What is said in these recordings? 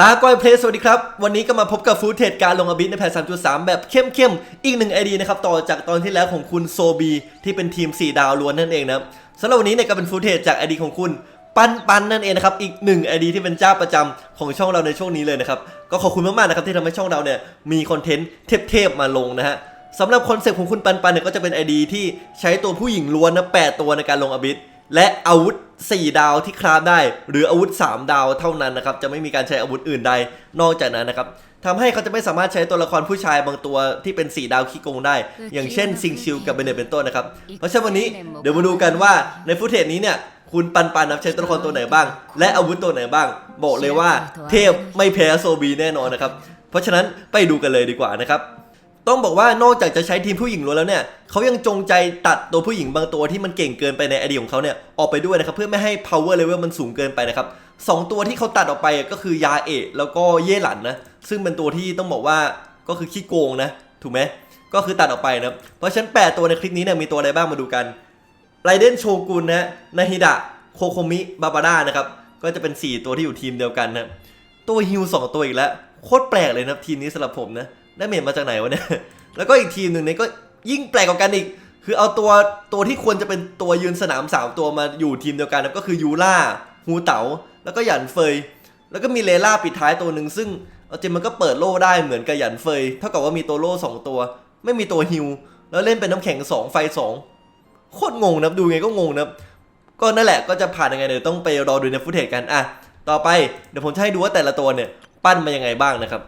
ลาก้อยเพลสสวัสดีครับ วันนี้ก็มาพบกับฟูดเทจการลงอบิทในแพท3.3 แบบเข้มๆ อีกหนึ่งไอเดียนะครับ ต่อจากตอนที่แล้วของคุณโซบี ที่เป็นทีม 4 ดาวล้วนนั่นเองนะสำหรับวันนี้เนี่ยก็เป็นฟูดเทจจากไอเดียของคุณปันปันนั่นเองนะครับ อีกหนึ่งไอเดียที่เป็นเจ้าประจำของช่องเราในช่วงนี้เลยนะครับ ก็ขอบคุณมากๆนะครับที่ทำให้ช่องเราเนี่ยมีคอนเทนต์เทพๆมาลงนะฮะสำหรับคอนเซ็ปต์ของคุณปันปันเนี่ยก็จะเป็นไอเดียที่ใช้ตัวผู้หญิงล้วนนะแปดตัวในการลงอบิท และอาวุธ 4 ดาวที่คราฟได้ หรืออาวุธ 3 ดาวเท่านั้นนะครับจะไม่มีการใช้อาวุธอื่นใดนอกจากนั้นนะครับทำให้เขาจะไม่สามารถใช้ตัวละครผู้ชายบางตัวที่เป็น 4 ดาวขี้โกงได้ อย่างเช่นซิงชิลกับเบเนตเป็นต้นนะครับ เพราะฉะนั้นวันนี้เดี๋ยวมาดูกันว่าในฟุตเทจนี้เนี่ยคุณปันปันนับใช้ตัวละครตัวไหนบ้าง และอาวุธตัวไหนบ้าง บอกเลยว่าเทพไม่แพ้โซบีแน่นอนนะครับ เพราะฉะนั้นไปดูกันเลยดีกว่านะครับ ต้องบอกว่านอกจากจะใช้ทีมผู้หญิงล้วนแล้วเนี่ยเขายังจงใจตัดตัวผู้หญิงบางตัวที่มันเก่งเกินไปในไอเดียของเขาเนี่ยออกไปด้วยนะครับเพื่อไม่ให้ power level มันสูงเกินไปนะครับสองตัวที่เขาตัดออกไปก็คือยาเอะแล้วก็เย่หลันนะซึ่งเป็นตัวที่ต้องบอกว่าก็คือขี้โกงนะถูกไหมก็คือตัดออกไปนะเพราะฉะนั้นแปดตัวในคลิปนี้เนี่ยมีตัวอะไรบ้างมาดูกันไรเดนโชกุนนะนาฮิดะโคโคมิบาบาร่านะครับก็จะเป็น 4 ตัวที่อยู่ทีมเดียวกันนะตัวฮิวสองตัวอีกแล้วโคตรแปลกเลยนะทีมนี้สำหรับผมนะ ได้เมนมาจากไหนวะเนี่ย แล้วก็อีกทีมหนึ่งเนี่ยก็ยิ่งแปลกกว่ากันอีก คือเอาตัวตัวที่ควรจะเป็นตัวยืนสนามสามตัวมาอยู่ทีมเดียวกันนะก็คือยูล่าฮูเต๋าแล้วก็หยันเฟย แล้วก็มีเลล่าปิดท้ายตัวหนึ่งซึ่งเอาจริงมันก็เปิดโล่ได้เหมือนกับหยันเฟย เท่ากับว่ามีตัวโล่สองตัว ไม่มีตัวฮิว แล้วเล่นเป็นน้ำแข็งสองไฟสองโคตรงงนะดูไงก็งงนะก็นั่นแหละก็จะผ่านยังไงเดี๋ยวต้องไปรอดูในฟุตเทจกันอะต่อไปเดี๋ยวผมจะให้ดูว่าแต่ละตัวเนี่ย ปั้นมายังไงบ้างนะครับ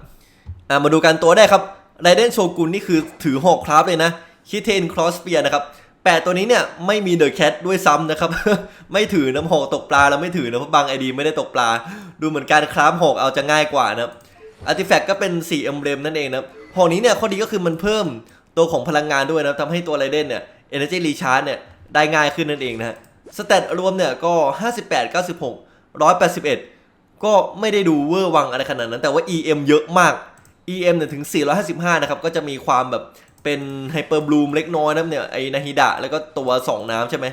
อะมาดูกันตัวได้ครับไรเดนโชกุนนี่คือถือหอกคราฟเลยนะคิเทนครอสเปียนะครับแปดตัวนี้เนี่ยไม่มีเดอะแคทด้วยซ้ำนะครับ ไม่ถือน้ำหอกตกปลาแล้วไม่ถือนะเพราะบางไอดีไม่ได้ตกปลา ดูเหมือนการคราฟหอกเอาจะง่ายกว่านะครับอาร์ติแฟกต์ก็เป็น4เอมเบรมนั่นเองนะหอกนี้เนี่ยข้อดีก็คือมันเพิ่มตัวของพลังงานด้วยนะทำให้ตัวไรเดนเนี่ย Energy Recharge เนี่ยได้ง่ายขึ้นนั่นเองนะฮะสเตตรวมเนี่ยก็ 58 96 181 ก็ไม่ได้ดูเวอร์วังอะไรขนาดนั้น แต่ว่า EM เยอะมาก EM เนี่ยถึง 455 นะครับ ก็จะมีความแบบเป็นไฮเปอร์บลูมเล็กน้อยนะเนี่ยไอนาฮิดะแล้วก็ตัว2น้ำใช่ไหม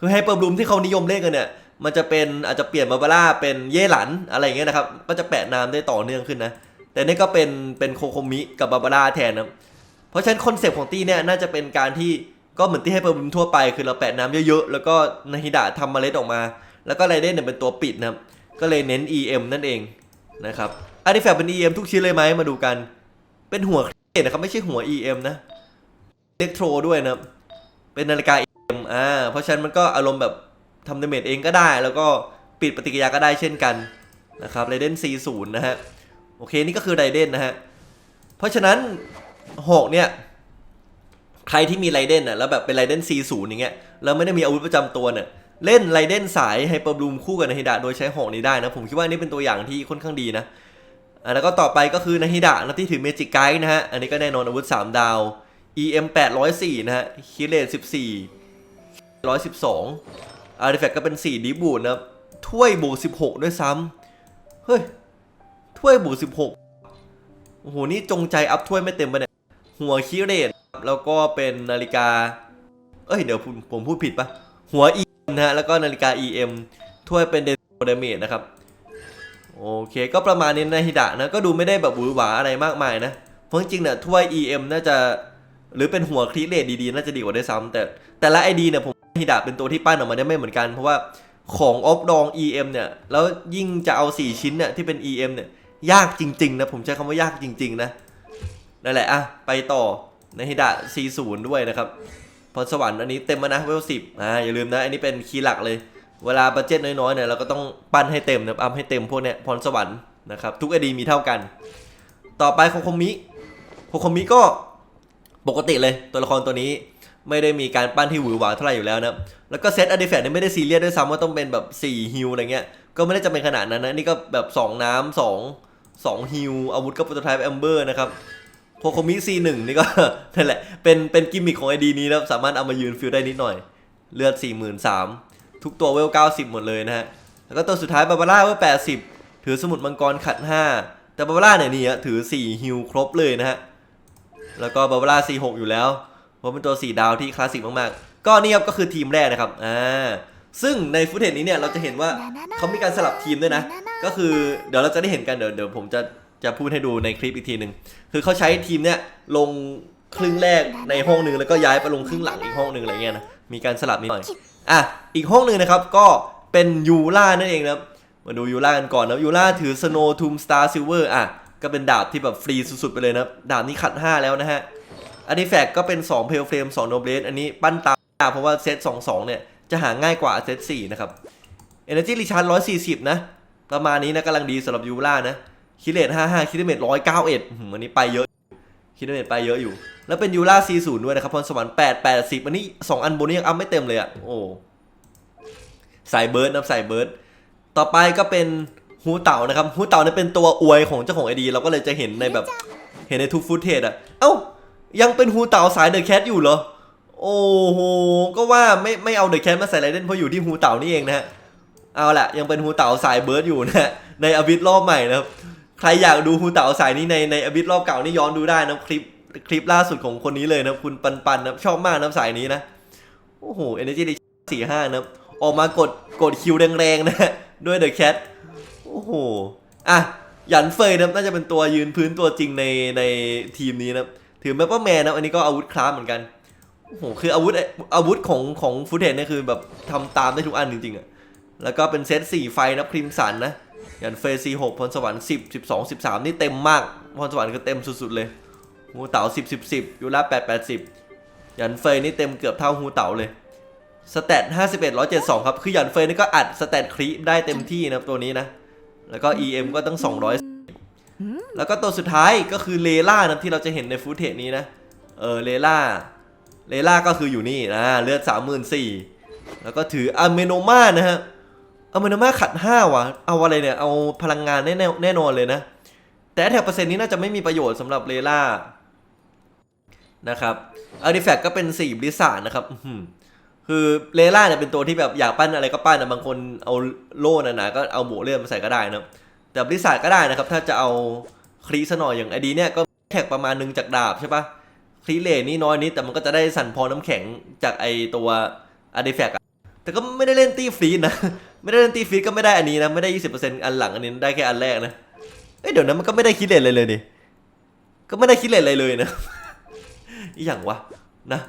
คือไฮเปอร์บลูมที่เขานิยมเล่นกันเนี่ย มันจะเป็นอาจจะเปลี่ยนมาบาร่าเป็นเย่หลันอะไรอย่างเงี้ยนะครับ ก็จะแปะน้ำได้ต่อเนื่องขึ้นนะ แต่นี่ก็เป็นเป็นโคโคมิกับบาบาร่าแทนนะเพราะฉะนั้นคอนเซปต์ของตีเนี่ยน่าจะเป็นการที่ก็เหมือนที่ไฮเปอร์บลูมทั่วไปคือเราแปะน้ำเยอะๆ แล้วก็นาฮิดะทำเมล็ดออกมา แล้วก็ไรเดนเนี่ยเป็นตัวปิดนะครับ ก็เลยเน้น EM นั่นเองนะครับ อาร์ติแฟกต์เป็น EM ทุกชิ้นเลยไหมมาดูกัน เป็นหัวเครื่องนะครับไม่ใช่หัว EM นะอิเล็กโทรด้วยนะเป็นนาฬิกา EM อ่าเพราะฉะนั้นมันก็อารมณ์แบบทำดาเมจเองก็ได้ แล้วก็ปิดปฏิกิริยาก็ได้เช่นกันนะครับไรเดน C0 นะฮะโอเคนี่ก็คือไรเดนนะฮะเพราะฉะนั้นหอกเนี่ยใครที่มีไรเดนอะแล้วแบบเป็นไรเดน C0 อย่างเงี้ยแล้วไม่ได้มีอาวุธประจำตัวเนี่ยเล่นไรเดนสายไฮเปอร์บลูมคู่กับนาฮิดะโดยใช้หอกนี้ได้นะ ผมคิดว่านี่เป็นตัวอย่างที่ค่อนข้างดีนะอะ แล้วก็ต่อไปก็คือนาฮิดะนะที่ถือเมจิกไกด์นะฮะ อันนี้ก็แน่นอนอาวุธ 3 ดาว EM 804นะฮะ คิเลต14 112 อาร์ติแฟกต์ก็เป็น 4 ดีบูดนะครับ ถ้วยบวก16 ด้วยซ้ำ เฮ้ย ถ้วยบวก16 โอ้โห นี่จงใจอัพถ้วยไม่เต็มไปเนี่ยหัวคิเลตแล้วก็เป็นนาฬิกา เอ้ย เดี๋ยวผมพูดผิดปะหัว EM นะฮะ แล้วก็นาฬิกา EM ถ้วยเป็นเดโดเมจนะครับ โอเคก็ประมาณนี้นะฮิดะนะก็ดูไม่ได้แบบหวือหวาอะไรมากมายนะ เพราะจริงๆเนี่ยถ้วย EM น่าจะหรือเป็นหัวคลีเลตดีๆ น่าจะดีกว่าด้วยซ้ำแต่ แต่ละ ID เนี่ยผมฮิดะเป็นตัวที่ปั้นออกมาได้ไม่เหมือนกัน เพราะว่าของออฟดอง EM เนี่ยแล้วยิ่งจะเอา 4 ชิ้นเนี่ยที่เป็น EM เนี่ยยากจริงๆนะผมใช้คำว่ายากจริง ๆ นะนั่นแหละอะไปต่อในฮิดะ C0 ด้วยนะครับพรสวรรค์อันนี้เต็มแล้วนะเวลสิบอ่าอย่าลืมนะ อันนี้เป็นคีย์หลักเลย เวลาบัตเจ็ตน้อยๆเนี่ยเราก็ต้องปั้นให้เต็มนะอัพให้เต็มพวกเนี้ยพรสวรรค์นะครับทุกไอดีมีเท่ากัน ต่อไปโคโคมิโคโคมิก็ปกติเลยตัวละครตัวนี้ไม่ได้มีการปั้นที่หวือหวาเท่าไหร่อยู่แล้วนะแล้วก็เซตอดีแฟเนี่ยไม่ได้ซีเรียสด้วยซ้ำว่าต้องเป็นแบบ4ฮิลอะไรเงี้ยก็ไม่ได้จำเป็นขนาดนั้นนะนี่ก็แบบ 2 น้ำสองสองฮิลอาวุธก็โปรโตไทป์แอมเบอร์นะครับโคโคมิ C1 นี่ก็นั่นแหละเป็นเป็นกิมมิคของไอดีนี้นะครับสามารถเอามายืนฟิลได้นิดหน่อย เลือด 43,000 ทุกตัวเวล 90 หมดเลยนะฮะ แล้วก็ตัวสุดท้ายบาบาร่าเวล 80 ถือสมุดมังกรขัด 5 แต่บาบาร่าเนี่ยนี่ฮะถือ 4 ฮิลครบเลยนะฮะ แล้วก็บาบาร่า C6 อยู่แล้ว เพราะเป็นตัว 4 ดาวที่คลาสสิกมากๆ ก็นี่ครับก็คือทีมแรกนะครับ อ่า ซึ่งในฟุตเทจนี้เนี่ยเราจะเห็นว่าเขามีการสลับทีมด้วยนะ ก็คือเดี๋ยวเราจะได้เห็นกัน เดี๋ยวเดี๋ยวผมจะจะพูดให้ดูในคลิปอีกทีหนึ่งคือเขาใช้ทีมเนี้ยลงครึ่งแรกในห้องหนึ่งแล้วก็ย้ายไปลงครึ่งหลังอีกห้องหนึ่งอะไรเงี้ยนะ มีการสลับนิดหน่อย อะอีกห้องหนึ่งนะครับก็เป็นยูล่านั่นเองนะครับมาดูยูล่ากันก่อนนะยูล่าถือสโนทูมสตาร์ซิลเวอร์อะก็เป็นดาบที่แบบฟรีสุดๆไปเลยนะดาบนี้ขัด 5 แล้วนะฮะอันนี้แฟกก็เป็น 2 เพลเฟรม2โนเบลอันนี้ปั้นตามเพราะว่าเซต2-2 เนี่ย จะหาง่ายกว่าเซต4นะครับ Energy Recharge 140 นะ ประมาณนี้นะกำลังดีสำหรับยูล่านะคิเลต55คิเลเมต191อื้อหืออันนี้ไปเยอะ คิเลเมตไปเยอะอยู่ แล้วเป็นยูล่า40ด้วยนะครับพรสวรรค์8 80อันนี้2อันบนนี้ยังอัพไม่เต็มเลยอะ่ะโอ้สายเบิร์ดนะสายเบิร์ดต่อไปก็เป็นฮูเต่านะครับฮูเต่าเนี่ยเป็นตัวอวยของเจ้าของไอดีเราก็เลยจะเห็นในแบบเห็นในทุกฟุตเทจอะเอ้ายังเป็นฮูเต่าสายเดอะแคทอยู่เหรอโอ้โหก็ว่าไม่ไม่เอาเดอะแคทมาใส่ไรเด่นเพราะอยู่ที่ฮูเต่านี่เองนะฮะเอาละยังเป็นฮูเต๋าสายเบิร์ดอยู่นะในอบิทรอบใหม่นะครับ ใครอยากดูฮูเต๋าสายนี้ในในอบิทรอบเก่านี่ย้อนดูได้นะคลิปคลิปล่าสุดของคนนี้เลยนะคุณปันปันนะชอบมากนะสายนี้นะ โอ้โหเอเนจีดีสี่ห้านะออกมากดกดคิวแรงๆนะด้วยเดอะแคทโอ้โหอะหยันเฟยนะน่าจะเป็นตัวยืนพื้นตัวจริงในในทีมนี้นะถือแมปเปอร์แมนนะอันนี้ก็อาวุธคลาสเหมือนกันโอ้โหคืออาวุธอาวุธของของฟุตเทนเนี่ยคือแบบทำตามได้ทุกอันจริงๆอะแล้วก็เป็นเซต4ไฟนะครีมสันนะ อย่างเฟซีหกพรสวรรค์10 12 13นี่เต็มมากพรสวรรค์ก็เต็มสุดๆเลยฮูเต๋า10 10 10ยูรา8 80ยันเฟยนี่เต็มเกือบเท่าฮูเต๋าเลยสเตต51 172ครับ คือยันเฟยนี่ก็อัดสเตตครีได้เต็มที่นะครับตัวนี้นะ แล้วก็ EM ก็ตั้ง200แล้วก็ตัวสุดท้ายก็คือเลล่านะที่เราจะเห็นในฟุตเทจนี้นะ เออเลล่าเลล่าก็คืออยู่นี่นะเลือด34,000แล้วก็ถืออะเมโนมานะฮะ อะเมโนมาขัด5ว่ะ เอาอะไรเนี่ย เอาพลังงานแน่แน่นอนเลยนะ แต่แถบเปอร์เซ็นต์นี้น่าจะไม่มีประโยชน์สำหรับเลล่า นะครับอาร์ติแฟกก็เป็น4บริษัทนะครับคือเลล่าเนี่ยเป็นตัวที่แบบอยากปั้นอะไรก็ปั้นนะบางคนเอาโล่หนาๆก็เอาหมูเลื่อนมาใส่ก็ได้นะ แต่บริษัทก็ได้นะครับ ถ้าจะเอาคลีซะหน่อยอย่างไอดีเนี่ยก็แท็กประมาณนึงจากดาบใช่ปะคลีเลนี่น้อยนิดแต่มันก็จะได้สั่นพอน้ำแข็งจากไอตัวอาร์ติแฟกแต่ก็ไม่ได้เล่นตีฟรีนะ ไม่ได้เล่นตีฟรีดก็ไม่ได้อันนี้นะ ไม่ได้20%อันหลังอันนี้ได้แค่อันแรกนะเอ้ยเดี๋ยวนั้นมันก็ไม่ได้คิดเลทเลยเลยดิก็ไม่ได้คิดเลทอะไรเลยนะอีอย่างวะนะ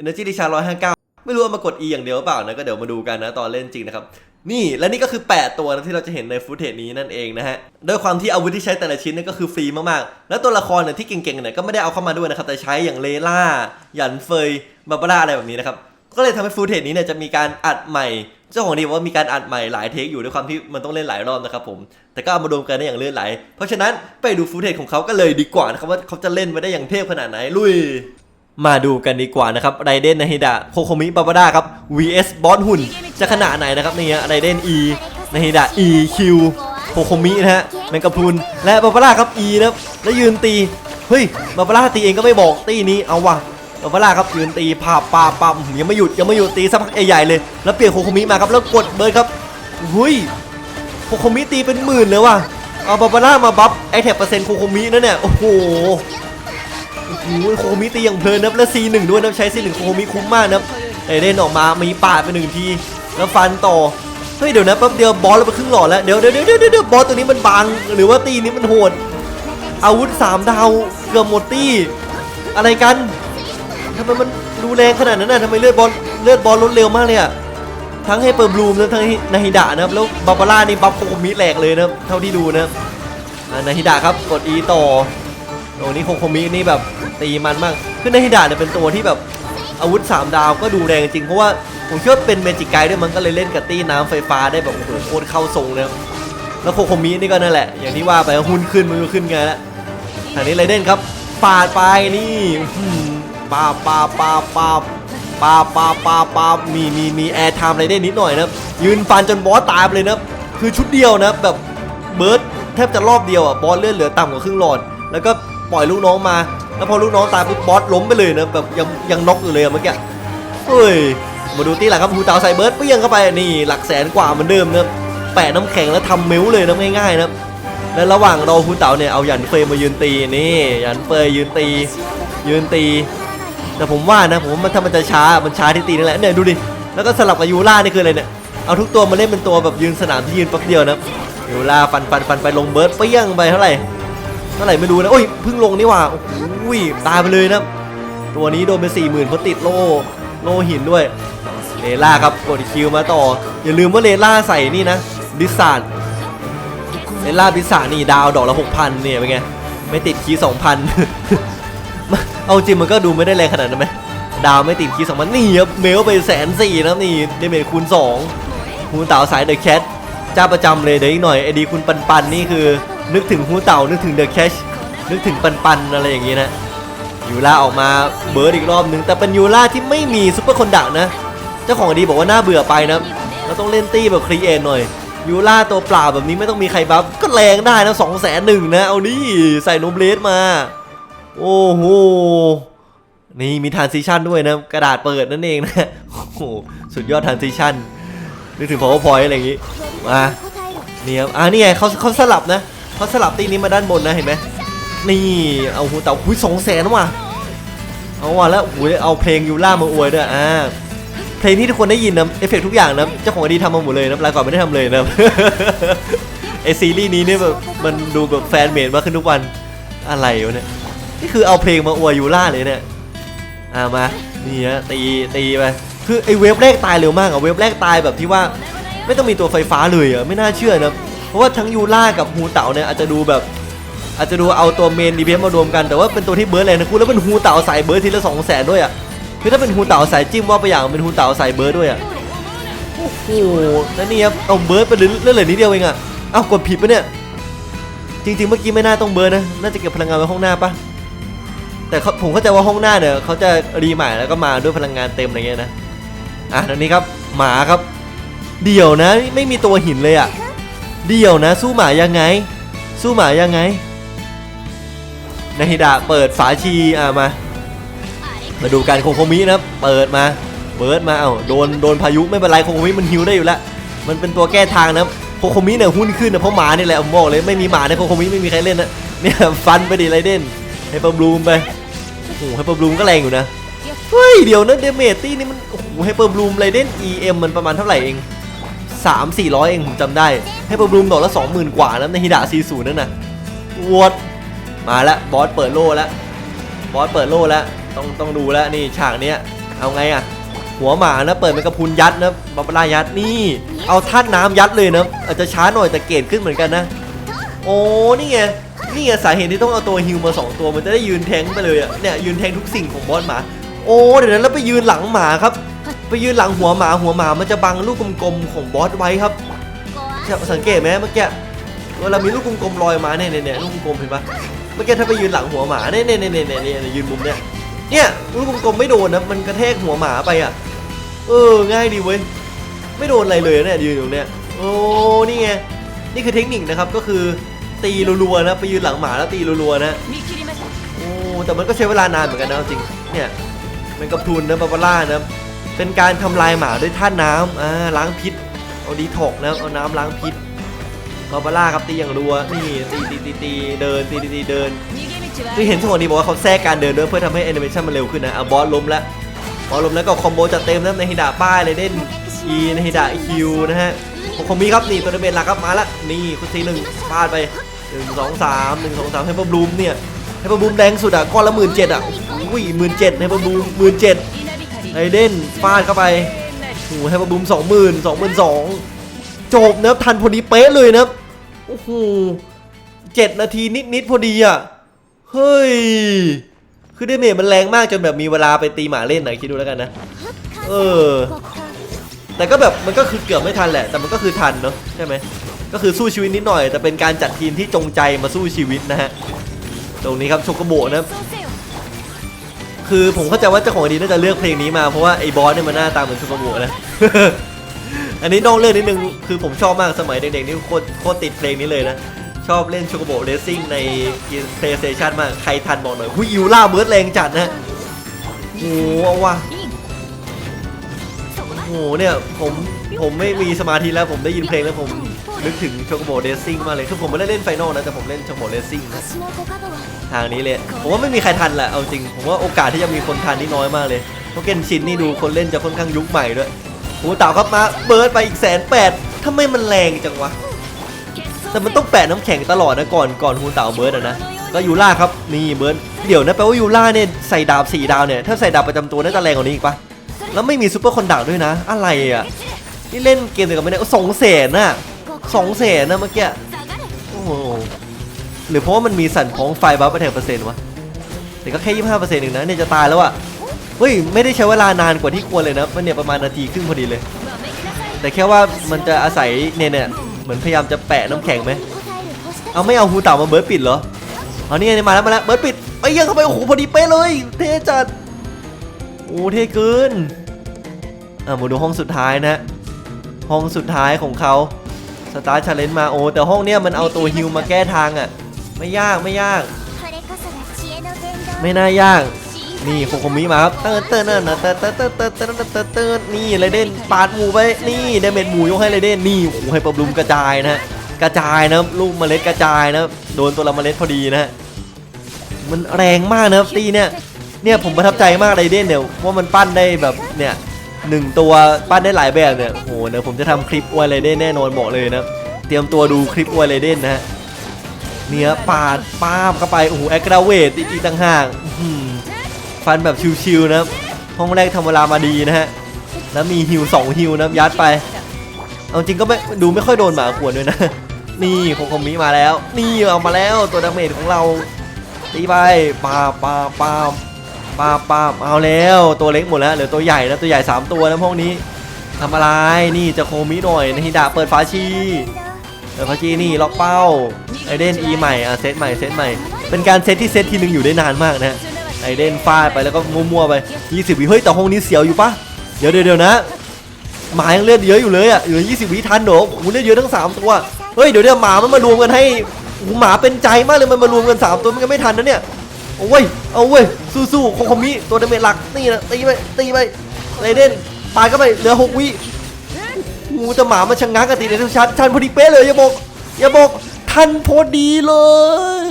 Energy d i c h a r 159ไม่รู้เอามากด E อย่างเดียวหรือเปล่านะก็เดี๋ยวมาดูกันนะตอนเล่นจริงนะครับนี่และนี่ก็คือ 8 ตัวนะที่เราจะเห็นในฟุตเทจนี้นั่นเองนะฮะด้วยความที่อาวุธที่ใช้แต่ละชิ้นนี่ก็คือฟรีมากๆ แล้วตัวละครเนี่ยที่เก่งๆเนี่ยก็ไม่ได้เอาเข้ามาด้วยนะครับแต่ใช้อย่างเลล่าหยันเฟยบาบาร่าอะไรแบบนี้นะครับก็เลยทำให้ฟูเทจนี้เนี่ยจะมีการอัดใหม่ เจ้าของดีว่ามีการอัดใหม่หลายเทคอยู่ด้วยความที่มันต้องเล่นหลายรอบนะครับผมแต่ก็เอามารวมกันได้อย่างเลื่นไหล เพราะฉะนั้นไปดูฟูเทจของเขาก็เลยดีกว่านะครับว่าเขาจะเล่นมาได้อย่างเทพขนาดไหนลุย มาดูกันดีกว่านะครับไรเดนนาฮิดะโคโคมิบาบาร่าครับ vs บอสหุ่นจะขนาดไหนนะครับเนี่ยไรเดน E นาฮิดะ E Q โคโคมินะฮะแมงกะพุนและบาบาร่าครับ E นะครับแล้วยืนตีเฮ้ยบาบาร่าตีเองก็ไม่บอกตีนี้เอาว่ะ บาบาร่าครับยืนตีปาปาบปาบยังไม่หยุดยังไม่หยุดตีสักพักใหญ่ๆเลย แล้วเปลี่ยนโคโคมิมาครับแล้วกดเบิร์ดครับหุยโคโคมิตีเป็นหมื่นเลยว่ะเอาบาบาร่ามาบัฟไอแท็บเปอร์เซ็นต์โคโคมินั่นเนี่ยโอ้โหโอ้โหโคโคมิตีอย่างเพลินนะแล้วซีหนึ่งด้วยนะใช้ซีหนึ่งโคโคมิคุ้มมากนะไอเล่นออกมามีปาดไปหนึ่งทีแล้วฟันต่อเฮ้ยเดี๋ยวนะแป๊บเดียวบอสเราไปครึ่งหลอดแล้วเดี๋ยวเดี๋ยวเดี๋ยวเดี๋ยวบอสตัวนี้มันบางหรือว่าตีนี้มันโหดอาวุธสามดาวเกือบหมดตี้อะไรกัน ทำไมมันดูแรงขนาดนั้นน่ะทำไมเลือดบอลเลือดบอลลดเร็วมากเลยอะทั้งให้เปิดบลูมแล้วทั้งนาฮิดะนะครับแล้วบาบาร่านี่บัฟโคมิแหลกเลยนะครับเท่าที่ดูนะครับอ่านาฮิดะครับกด E ต่อโอ้นี่โคโคมินี่แบบตีมันมากคือนาฮิดะเนี่ยเป็นตัวที่แบบอาวุธ 3 ดาวก็ดูแรงจริงเพราะว่าผมคิดว่าเป็นเมจิกไกด์ด้วยมันก็เลยเล่นกับตี้น้ำไฟฟ้าได้แบบโอ้โหโคตรเข้าทรงเลยครับแล้วโคโคมินี่ก็นั่นแหละ อย่างที่ว่าไปหุ้นขึ้นมันก็ขึ้นไงละทางนี้ไรเด่นครับปาดไปนี่ ปาปาปาปาปาปาปาปามีมีมีแอร์ไทม์อะไรได้นิดหน่อยนะยืนฟันจนบอสตายไปเลยนะคือชุดเดียวนะแบบเบิร์ดแทบจะรอบเดียวอะบอสเลือดเหลือต่ำกว่าครึ่งหลอด แล้วก็ปล่อยลูกน้องมา แล้วพอลูกน้องตายปุ๊บบอสล้มไปเลยนะแบบยังยังน็อกอยู่เลยเมื่อกี้เฮ้ยมาดูตีหลังครับฮูเตาใส่เบิร์ดเปี้ยงเข้าไปนี่หลักแสนกว่าเหมือนเดิมนะแปะน้ำแข็งแล้วทำเมลเลยนะง่ายๆนะและระหว่างรอฮูเต๋าเนี่ยเอาหยันเฟยมายืนตีนี่หยันเฟยยืนตี ยืนตี แต่ผมว่านะผมว่ามันถ้ามันจะช้ามันช้าที่ตีนั่นแหละเนี่ยดูดิแล้วก็สลับกับยูล่านี่คืออะไรเนี่ยเอาทุกตัวมาเล่นเป็นตัวแบบยืนสนามที่ยืนแป๊บเดียวนะยูล่าฟันฟันฟันไปลงเบิร์ดเปี้ยงไปเท่าไหร่เท่าไหร่ไม่รู้นะโอ้ยเพิ่งลงนี่หว่าโอ้โหตายไปเลยนะตัวนี้โดนไปสี่หมื่นเพราะติดโล่โล่หินด้วยเลล่าครับกดคิวมาต่อ อย่าลืมว่าเลล่าใส่นี่นะดิสซานเลล่าดิสซานนี่ดาวดอกละหกพันเนี่ยเป็นไงไม่ติดคีสองพัน เอาจริงมันก็ดูไม่ได้แรงขนาดนั้นไหมดาวไม่ติดคีสองพันนี่ครับเมลไปแสนสี่นะนี่เดเมจคูณสองฮูเต่าสายเดอะแคทเจ้าประจำเลยเดี๋ยวอีกหน่อยไอดีคุณปันปันนี่คือ นึกถึงฮูเต่านึกถึงเดอะแคชนึกถึงปันปันอะไรอย่างงี้นะยูล่าออกมาเบิร์ดอีกรอบหนึ่งแต่เป็นยูล่าที่ไม่มีซุปเปอร์คนดักนะ เจ้าของดีบอกว่าน่าเบื่อไปนะเราต้องเล่นตี้แบบครีเอทหน่อยยูล่าตัวเปล่าแบบนี้ไม่ต้องมีใครบัฟก็แรงได้นะสองแสนหนึ่งนะเอานี่ใส่โนมเลสมา โอ้โห นี่มีทานซิชันด้วยนะ กระดาษเปิดนั่นเองนะ โอ้โห สุดยอดทานซิชันนึกถึง powerpoint อะไรอย่างงี้ มานี่ครับอ่านี่ไงเขาเขาสลับนะเขาสลับตีนี้มาด้านบนนะเห็นไหมนี่ เอาหูเต่าหุ้ยสองแสนว่ะ เอาว่ะแล้วหุยเอาเพลงยูล่ามาอวยด้วย อ่า เพลงที่ทุกคนได้ยินนะเอฟเฟกต์ทุกอย่างนะ เจ้าของอดีทำมาหมดเลยนะลายก่อนไม่ได้ทำเลยนะไอซีรีส์นี้เนี่ยแบบมันดูแบบแฟนเมดมากขึ้นทุกวัน อะไรวะเนี่ย นี่คือเอาเพลงมาอวยยูล่าเลยเนี่ยอ่ามานี่ฮะตีตีไปคือไอเวฟแรกตายเร็วมากอะเวฟแรกตายแบบที่ว่าไม่ต้องมีตัวไฟฟ้าเลยอะไม่น่าเชื่อนะเพราะว่าทั้งยูล่ากับฮูเต่าเนี่ยอาจจะดูแบบอาจจะดูเอาตัวเมนดีเพมารวมกันแต่ว่าเป็นตัวที่เบิร์ดแรงนะคุณแล้วเป็นฮูเต่าสายเบิร์ดทีละสองแสนด้วยอะคือถ้าเป็นฮูเต่าสายจิ้มว่าไปอย่างเป็นฮูเต่าสายเบิร์ดด้วยอะโอ้โหแล้วนี่ครับเอาเบิร์ดไปเรื่อยๆเลือนิดเดียวเองอะเอ้ากดผิดปะเนี่ยจริงๆเมื่อกี้ไม่น่าต้องเบิร์ดนะน่าจะเก็บพลังงานไว้ห้องหน้าปะ แต่เขาผมเข้าใจว่าห้องหน้าเนี่ยเขาจะรีใหม่แล้วก็มาด้วยพลังงานเต็มอะไรเงี้ยนะอะตอนนี้ครับหมาครับ เดี่ยวนะไม่มีตัวหินเลยอะเดี่ยวนะ สู้หมายังไง สู้หมายังไงนาฮิดะเปิดฝาชีอะมา มาดูการโคโคมินะครับเปิดมาเบิร์ดมาเอ้าโดนโดนพายุไม่เป็นไรโคโคมิมันฮิวได้อยู่แล้วมันเป็นตัวแก้ทางนะโคโคมิเนี่ยหุ้นขึ้นนะเพราะหมานี่แหละผมบอกเลยไม่มีหมาในโคโคมิไม่มีใครเล่นนะเนี่ยฟันไปดิไรเด่นให้ปะบลูมไป โอ้โหให้ปะบลูมก็แรงอยู่นะ เฮ้ย เดี๋ยวนะเดเมจตี้นี่มันโอ้โหให้ปะบลูมไรเด่น EM มันประมาณเท่าไหร่เอง 3 4 0 0 เองผมจำได้ให้ปะบลูมดอกละ 20,000 กว่านะในฮิดะ40นั่นน่ะวอดมาแล้วบอสเปิดโล่แล้วบอสเปิดโล่แล้วต้องต้องดูแล้วนี่ฉากเนี้ยเอาไงอะหัวหมานะเปิดเป็นกระพุนยัดนะบาบาร่ายัดนี่เอาท่านน้ำยัดเลยนะอาจจะช้าหน่อยแต่เกรดขึ้นเหมือนกันนะ โอ้นี่ไง นี่ไงสาเหตุที่ต้องเอาตัวฮิวมาสองตัวมันจะได้ยืนแทงไปเลยอะเนี่ยยืนแทงทุกสิ่งของบอสหมา โอ้เดี๋ยวนั้นแล้วไปยืนหลังหมาครับ ไปยืนหลังหัวหมาหัวหมามันจะบังลูกกลมๆของบอสไว้ครับสังเกตไหมเมื่อกี้เวลามีลูกกลมๆลอยมาเนี่ยเนี่ยเนี่ยลูกกลมๆเห็นปะเมื่อกี้ถ้าไปยืนหลังหัวหมาเนี่ยเนี่ยเนี่ยเนี่ยเนี่ยยืนมุมเนี่ยเนี่ยลูกกลมๆไม่โดนนะมันกระแทกหัวหมาไปอะ เออง่ายดีเว้ยไม่โดนอะไรเลยนะเนี่ยยืนอยู่เนี่ยโอ้นี่ไงนี่คือเทคนิคนะครับก็คือ ตีรัวๆนะไปยืนหลังหมาแล้วตีรัวๆนะโอ้แต่มันก็ใช้เวลานานเหมือนกันนะจริงเนี่ยมันกับทุนนะบาบาร่านะเป็นการทำลายหมาด้วยท่าน้ำอ่าล้างพิษเอาดีถกนะเอาน้ำล้างพิษบาบาร่าครับตีอย่างรัวนี่ตีตีตีตีเดินตีตีตีเดินคือเห็นช่วงนี้บอกว่าเขาแทรกการเดินด้วยเพื่อทำให้แอนิเมชันมันเร็วขึ้นนะอะบอสล้มแล้วบอสล้มแล้วก็คอมโบจัดเต็มนะในฮิดาป้ายเลยเด่นอีในฮิดาคิวนะฮะคอมมีครับนี่ตัวเดเมจหลักครับมาล้วนี่คุณทีหนึ่งพลาดไป หนึ่งสองสามหนึ่งสองสามให้ปะบลูมเนี่ยให้ปะบลูมแรงสุดอะก้อนละหมื่นเจ็ดอะอุ้ยหมื่นเจ็ดให้ปะบลูมหมื่นเจ็ดไอเดนฟาดเข้าไปโอ้โหให้ปะบลูมสองหมื่นสองหมื่นสองจบนะครับทันพอดีเป๊ะเลยนะครับโอ้โหเจ็ดนาทีนิดๆพอดีอะเฮ้ยคือเดเมจมันแรงมากจนแบบมีเวลาไปตีหมาเล่นหน่อยคิดดูแล้วกันนะ เออ แต่ก็แบบมันก็คือเกือบไม่ทันแหละ แต่มันก็คือทันเนาะใช่ไหมก็คือสู้ชีวิตนิดหน่อย แต่เป็นการจัดทีมที่จงใจมาสู้ชีวิตนะฮะตรงนี้ครับโชโกโบนะคือผมเข้าใจว่าเจ้าของดีน่าจะเลือกเพลงนี้มาเพราะว่าไอ้บอสเนี่ยมันหน้าตาเหมือนโชโกโบนะอันนี้นอกเรื่องนิดนึงคือผมชอบมากสมัยเด็กๆนี่โคตรโคตรติดเพลงนี้เลยนะชอบเล่นโชโกโบเรซิ่งใน PlayStation มากใครทันบอกหน่อยหุยอิวล่าเบิร์ดแรงจัดนะโอ้โหเอาว่ะ โอ้โหเนี่ยผมผมไม่มีสมาธิแล้วผมได้ยินเพลงแล้วผมนึกถึงโชโกโบเรซิ่งมากเลยคือผมไม่ได้เล่นไฟนอลนะแต่ผมเล่นโชโกโบเรซิ่งทางนี้เลยผมว่าไม่มีใครทันแหละเอาจริง ผมว่าโอกาสที่จะมีคนทันนี่น้อยมากเลยเพราะเกนชินนี่ดูคนเล่นจะค่อนข้างยุคใหม่ด้วยโอ้โหเต่าครับมาเบิร์ดไปอีกแสนแปดทำไมมันแรงจังวะแต่มันต้องแปะน้ำแข็งตลอดนะก่อนก่อนฮูนเต่าเบิร์ดนะก็ยูล่าครับนี่เบิร์ดเดี๋ยวนะแปลว่ายูล่าเนี่ยใส่ดาบสี่ดาวเนี่ยถ้าใส่ดาบประจำตัวน่าจะแรงกว่านี้อีกปะ แล้วไม่มีซูเปอร์คอนดักด้วยนะ อะไรอะ นี่เล่นเกมเดียวกันไม่ได้สองแสนน่ะสองแสนนะเมื่อกี้ โอ้โห หรือเพราะว่ามันมีสั่นพ้องไฟบัฟแทนเปอร์เซ็นต์วะ แต่ก็แค่ยี่ห้าเปอร์เซ็นต์เองนะเนี่ยจะตายแล้วอะ เฮ้ย ไม่ได้ใช้เวลานานกว่าที่ควรเลยนะมันเนี่ยประมาณนาทีครึ่งพอดีเลย แต่แค่ว่ามันจะอาศัยเนี่ยเนี่ยเหมือนพยายามจะแปะน้ำแข็งไหม เอาไม่เอาฮูเต่ามาเบิร์ดปิดเหรอ เอานี่ไงมาแล้วมาแล้วเบิร์ดปิดไอ้ยยังเข้าไปโอ้โหพอดีเป๊ะเลย เท่จัด โอ้เท่เกินอะมาดูห้องสุดท้ายนะ ห้องสุดท้ายของเขาสตาร์ชาเลนจ์มาโอ้แต่ห้องเนี้ยมันเอาตัวฮิวมาแก้ทางอะ ไม่ยากไม่ยาก ไม่น่ายาก นี่โคโคมิมาครับเติร์ดเติร์ดเติร์ดเติร์เติร์ดเติร์ดเติร์ดเติร์ดเติร์ดเติร์ดเติร์ดนี่ไรเด่นปาดหมูไปนี่เดเมจหมูยกให้ไรเด่นนี่โอ้โหให้ปรับลุมกระจายนะกระจายนะลูกเมล็ดกระจายนะโดนตัวละเมล็ดพอดีนะมันแรงมากนะตีเนี่ย เนี่ยผมประทับใจมากไรเด่นเนี่ยว่ามันปั้นได้แบบเนี่ยหนึ่งตัวปั้นได้หลายแบบเนี่ยโอ้โหเดี๋ยวผมจะทำคลิปอวยไรเด่นแน่นอนบอกเลยนะเตรียมตัวดูคลิปอวยไรเด่นนะฮะเนี่ยปาดป้าบเข้าไปโอ้โหแอคกราเวทอีกต่างหากฟันแบบชิวๆนะห้องแรกทำเวลามาดีนะฮะแล้วมีฮิวสองฮิวนะยัดไปเอาจริงก็ไม่ดูไม่ค่อยโดนหมาขวนด้วยนะนี่โคโคมิมาแล้ว นี่เอามาแล้วตัวดาเมจของเราตีไปปาปาปา ป้าบปาเอาแล้วตัวเล็กหมดแล้วเหลือตัวใหญ่แล้วตัวใหญ่สามตัวนะพวกนี้ทำอะไรนี่จะโคมิหน่อยนะฮิดาเปิดฝาชีเออพอจีนี่ล็อกเป้าไอเดนอีใหม่อะเซตใหม่เซตใหม่ เป็นการเซตที่เซตทีนึงอยู่ได้นานมากนะไอเดนฟาดไปแล้วก็มั่วๆไป 20 วิเฮ้ยแต่ห้องนี้เสียวอยู่ปะเดี๋ยวเดี๋ยวนะหมายังเลือดเยอะอยู่เลยอะเหลือ 20 วิทันเหรอโอ้เลือดเยอะทั้ง 3 ตัวเฮ้ยเดี๋ยวเดี๋ยวหมามันมารวมกันให้หหมาเป็นใจมากเลยมันมารวมกัน 3 ตัวมันก็ไม่ทันนะเนี่ย เอาเว้ยเอาเว้ยสู้ๆโคโคมิตัวดาเมจหลักนี่นะตีไปตีไปไอเดนปาดเข้าไปเหลือ6วิงูจะหมามาชะงักกันตีในทุกชัดทันพอดีเป๊ะเลยอย่าบอกอย่าบอกทันพอดีเลย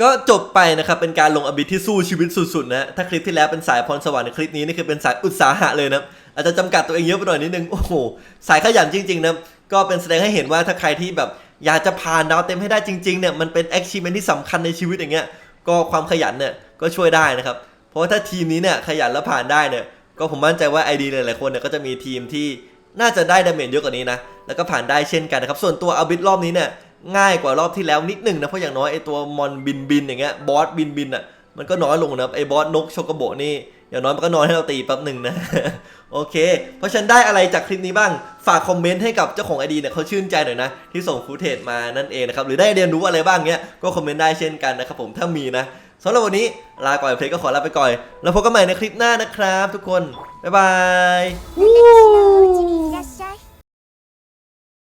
ก็จบไปนะครับ เป็นการลงอบิทที่สู้ชีวิตสุดๆนะถ้าคลิปที่แล้วเป็นสายพรสวรรค์คลิปนี้นี่คือเป็นสายอุตสาหะเลยนะอาจจะจำกัดตัวเองเยอะไปหน่อยนิดนึงโอ้โหสายขยันจริงๆนะก็เป็นแสดงให้เห็นว่าถ้าใครที่แบบ อยากจะผ่านดาวเต็มให้ได้จริงๆเนี่ยมันเป็น achievement ที่สำคัญในชีวิตอย่างเงี้ยก็ความขยันเนี่ยก็ช่วยได้นะครับ เพราะว่าถ้าทีมนี้เนี่ยขยันแล้วผ่านได้เนี่ยก็ผมมั่นใจว่า ID หลายๆคนเนี่ยก็จะมีทีมที่น่าจะได้ดาเมจเยอะกว่านี้นะ แล้วก็ผ่านได้เช่นกันนะครับ ส่วนตัวอาบิทรอบนี้เนี่ยง่ายกว่ารอบที่แล้วนิดหนึ่งนะ เพราะอย่างน้อยไอตัวมอนบินบินอย่างเงี้ยบอสบินบินอะมันก็น้อยลงนะไอบอสนกโชกโบนี่ อย่างน้อยมันก็นอนให้เราตีแป๊บหนึ่งนะ โอเค เพราะฉันได้อะไรจากคลิปนี้บ้าง ฝากคอมเมนต์ให้กับเจ้าของไอดีเนี่ยเขาชื่นใจหน่อยนะ ที่ส่งฟูเทจมานั่นเองนะครับ หรือได้เรียนรู้อะไรบ้างเนี้ยก็คอมเมนต์ได้เช่นกันนะครับผมถ้ามีนะสำหรับวันนี้ลาก่อนเพลงก็ขอลาไปก่อน แล้วพบกันใหม่ในคลิปหน้านะครับ ทุกคน บ๊ายบาย